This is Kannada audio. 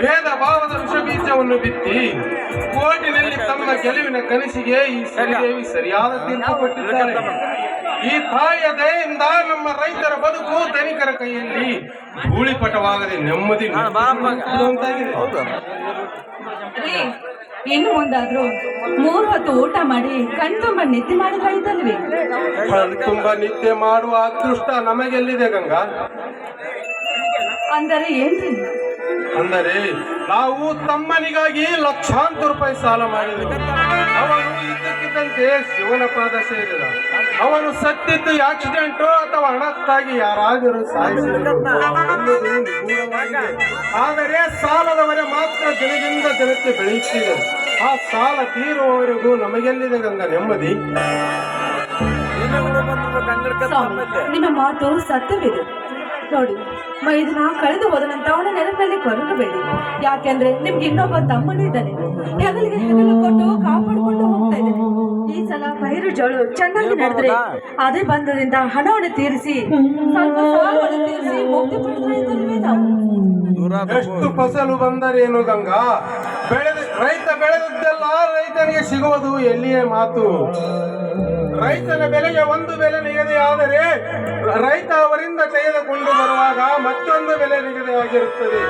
ಭೇದ ಭಾವದ ವಿಷಬೀಜವನ್ನು ಬಿತ್ತಿ ಕೋಟಿನಲ್ಲಿ ತಮ್ಮ ಗೆಲುವಿನ ಕನಸಿಗೆ ಈ ಶ್ರೀದೇವಿ ಸರಿಯಾದ ತೀರ್ಪು ಕೊಟ್ಟಿದ್ದಾರೆ. ಈ ತಾಯಿಯ ದಯೆಯಿಂದ ನಮ್ಮ ರೈತರ ಬದುಕು ಧನಿಕರ ಕೈಯಲ್ಲಿ ಧೂಳಿಪಟವಾಗದೆ ನೆಮ್ಮದಿ ಇನ್ನು ಮುಂದಾದ್ರೂ ಮೂರ್ ಹೊತ್ತು ಊಟ ಮಾಡಿ ಕಣ್ತುಂಬ ನಿದ್ದೆ ಕಳಿತಲ್ವಿ ಕಣ್ತುಂಬ ನಿತ್ಯ ಮಾಡುವ ಅದೃಷ್ಟ ನಮಗೆಲ್ಲಿದೆ ಗಂಗಾ? ಅಂದರೆ ಏನ್ರಿ? ಅಂದರೆ ನಾವು ತಮ್ಮನಿಗಾಗಿ ಲಕ್ಷಾಂತರ ರೂಪಾಯಿ ಸಾಲ ಮಾಡಿದೆವು. ಅವನು ಇದ್ದಕ್ಕಿದ್ದಂತೆ ಶಿವನ ಪಾದ ಸೇರಿದ. ಅವನು ಸತ್ತಿದ್ದು ಆಕ್ಸಿಡೆಂಟ್ ಅಥವಾ ಹಣಕ್ಕಾಗಿ ಯಾರಾದರೂ ಸಾಯಿಸಿದರು. ಆದರೆ ಸಾಲದವರೆ ಮಾತ್ರ ದಿನದಿಂದ ಜನಕ್ಕೆ ಬೆಳೆಯುತ್ತಿದೆ ಆ ಸಾಲ ತೀರುವವರೆಗೂ ನಮಗೆಲ್ಲಿದೆ ಗಂಗ ನೆಮ್ಮದಿ? ನಿಮ್ಮ ಮಾತು ಸತ್ಯವಿದೆ. ನೋಡಿ ಮೈದುನ ಕಳೆದು ಹೋದನಂತ ಅವನ ನೆನಪಲ್ಲಿ ಕೊರಗಬೇಡಿ. ಯಾಕೆಂದ್ರೆ ನಿಮ್ಗೆ ಇನ್ನೊಬ್ಬ ತಮ್ಮನೂ ಇದ್ದಾನೆ. ಹೆಗಲಿಗೆ ಹೆಗಲು ಕೊಟ್ಟು ಕಾಪಾಡಿಕೊಂಡು ಹೋಗ್ತಾ ಇದ್ದಾನೆ. ಈ ಸಲ ಪೈರು ಜೋಳು ಚೆನ್ನಾಗಿ ನಡೆದ್ರೆ ಅದೇ ಬಂದದಿಂದ ಹಣವನ್ನು ತೀರಿಸಿ ತೀರಿಸಿ ಮುಕ್ತಿ ಎಷ್ಟು ಫಸಲು ಬಂದರೇನು ಗಂಗಾ? ಬೆಳೆದ ರೈತ ಬೆಳೆದದ್ದೆಲ್ಲ ರೈತನಿಗೆ ಸಿಗುವುದು ಎಲ್ಲಿಯೇ ಮಾತು. ರೈತನ ಬೆಲೆಗೆ ಒಂದು ಬೆಲೆ ನಿಗದಿಯಾದರೆ ರೈತ ಅವರಿಂದ ತೆಗೆದುಕೊಂಡು ಬರುವಾಗ ಮತ್ತೊಂದು ಬೆಲೆ ನಿಗದಿಯಾಗಿರುತ್ತದೆ.